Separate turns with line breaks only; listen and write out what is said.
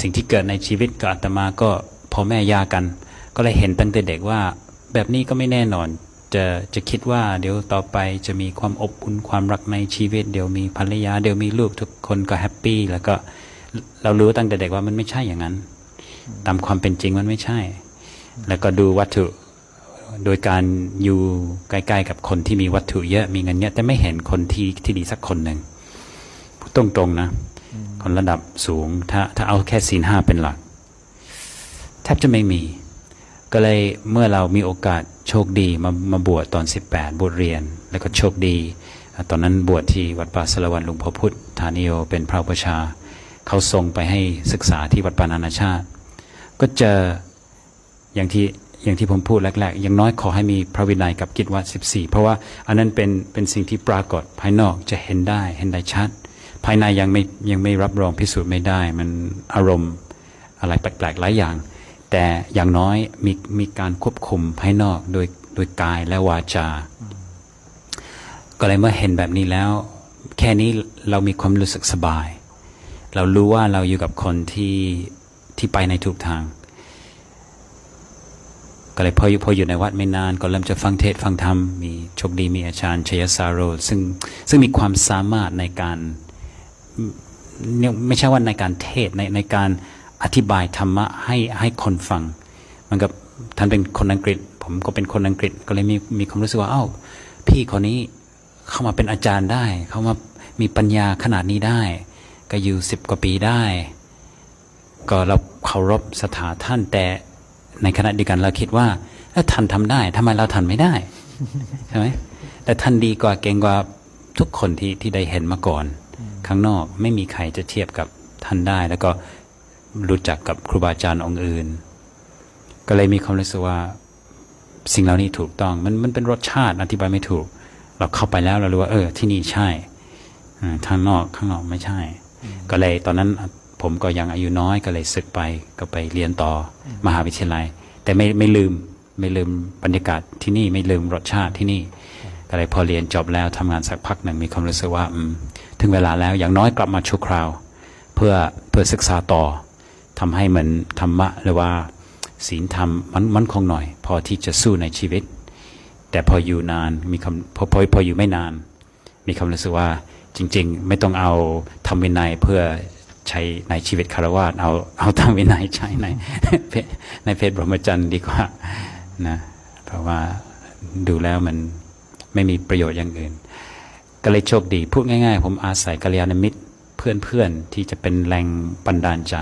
สิ่งที่เกิดในชีวิตกับอาตมาก็พ่อแม่ยากัน ก็เลยเห็นตั้งแต่เด็กว่า แบบนี้ก็ไม่แน่นอน จะจะคิดว่าเดี๋ยวต่อไปจะมีความอบอุ่นความรักในชีวิต เดี๋ยวมีภรรยาเดี๋ยวมีลูกทุกคนก็แฮปปี้แล้วก็เรารู้ตั้งแต่เด็กว่ามันไม่ใช่อย่างนั้น ตามความเป็นจริงมันไม่ใช่ แล้วก็ดูวัตถุโดยการอยู่ใกล้ๆกับคนที่มีวัตถุเยอะมีเงินเยอะแต่ไม่เห็นคนที่ที่ดีสักคนหนึ่งพูดตรงๆนะ คนระดับสูง ถ้าถ้าเอาแค่ศีลห้าเป็นหลักแทบจะไม่มี ก็เลยเมื่อเรามีโอกาสโชคดีมามาบวชตอน 18 บวชเรียน แล้วก็โชคดี ตอนนั้นบวชที่วัดป่าสารวันหลวงพ่อพุทธฐานิโยเป็นพระอุปชา เขาส่งไปให้ศึกษาที่วัดปานานาชาติ ก็เจออย่างที่อย่างที่ผมพูดแรกๆ อย่างน้อยขอให้มีพระวินัยกับกิจวัตร14 เพราะว่าอันนั้นเป็นเป็นสิ่งที่ปรากฏภายนอกจะเห็นได้เห็นได้ชัด ภายในยังไม่ยังไม่รับรองพิสูจน์ไม่ได้ มันอารมณ์อะไรแปลกๆหลายอย่าง แต่อย่างน้อยมีมีการควบคุมภายนอกโดยโดยกายและวาจา ก็เลยเมื่อเห็นแบบนี้แล้ว แค่นี้เรามีความรู้สึกสบาย เรารู้ว่าเราอยู่กับคนที่ที่ไปในทุกทาง ก็เลยพออยู่พออยู่ในวัดไม่นาน ก็เริ่มจะฟังเทศฟังธรรม มีโชคดีมีอาจารย์ชยสารโร ซึ่งซึ่งมีความสามารถในการ ไม่ใช่ว่าในการเทศในในการอธิบายธรรมะให้ให้คนฟัง มันกับท่านเป็นคนอังกฤษ ผมก็เป็นคนอังกฤษก็เลยมีมีความรู้สึกว่าเอ้าพี่คนนี้เข้ามาเป็นอาจารย์ได้ เข้ามามีปัญญาขนาดนี้ได้ ก็อยู่สิบกว่าปีได้ ก็เราเคารพสถาท่านแต่ในขณะเดียวกันเราคิดว่าถ้าท่านทำได้ทำไมเราทำไม่ได้ใช่ไหมแต่ท่านดีกว่าเก่งกว่าทุกคนที่ที่ได้เห็นมาก่อน ข้างนอก ไม่มีใครจะเทียบกับท่านได้ แล้วก็รู้จักกับครูบาอาจารย์องค์อื่น ก็เลยมีความรู้สึกว่าสิ่งเหล่านี้ถูกต้อง มันมันเป็นรสชาติอธิบายไม่ถูก เราเข้าไปแล้วเรารู้ว่า เออ ที่นี่ใช่อ่าทางนอกข้างนอกไม่ใช่ ก็เลยตอนนั้นผมก็ยังอายุน้อยก็เลยศึกไปก็ไปเรียนต่ออมหาวิทยาลัย แต่ไม่ไม่ลืมไม่ลืมบรรยากาศที่นี่ไม่ลืมรสชาติที่นี่ ก็เลยพอเรียนจบแล้วทำงานสักพักหนึ่งมีความรู้สึกว่าอืม ถึงเวลาแล้วอย่างน้อยกลับมาชั่วคราว เพื่อเพื่อศึกษาต่อทำให้เหมือนธรรมะหรือว่าศีลธรรมมันมันคงหน่อย พอที่จะสู้ในชีวิต แต่พออยู่นานมีคำพอพอพออยู่ไม่นาน มีความรู้สึกว่าจริง ๆ ไม่ต้องเอาทำวินัยเพื่อใช้ในชีวิตคารวะเอาเอาทำวินัยใช้ในในเพศบรมจรรย์ดีกว่านะเพราะว่าดูแล้วมันไม่มีประโยชน์อย่างอื่น ก็เลยโชคดี พูดง่าย ๆ ผมอาศัยกัลยาณมิตรเพื่อนๆที่จะเป็นแรงบันดาลใจ